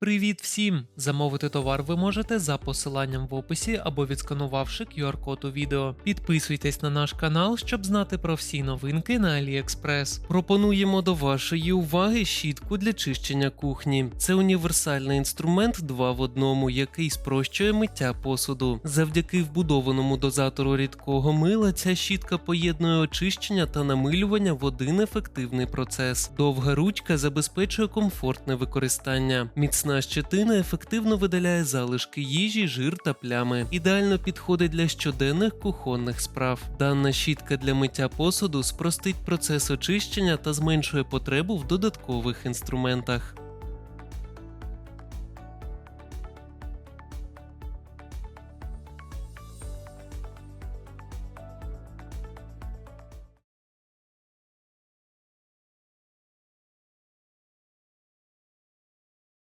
Привіт всім! Замовити товар ви можете за посиланням в описі або відсканувавши QR-код у відео. Підписуйтесь на наш канал, щоб знати про всі новинки на AliExpress. Пропонуємо до вашої уваги щітку для чищення кухні. Це універсальний інструмент 2 в одному, який спрощує миття посуду. Завдяки вбудованому дозатору рідкого мила ця щітка поєднує очищення та намилювання в один ефективний процес. Довга ручка забезпечує комфортне використання. Міцна щетина ефективно видаляє залишки їжі, жир та плями. Ідеально підходить для щоденних кухонних справ. Дана щітка для миття посуду спростить процес очищення та зменшує потребу в додаткових інструментах.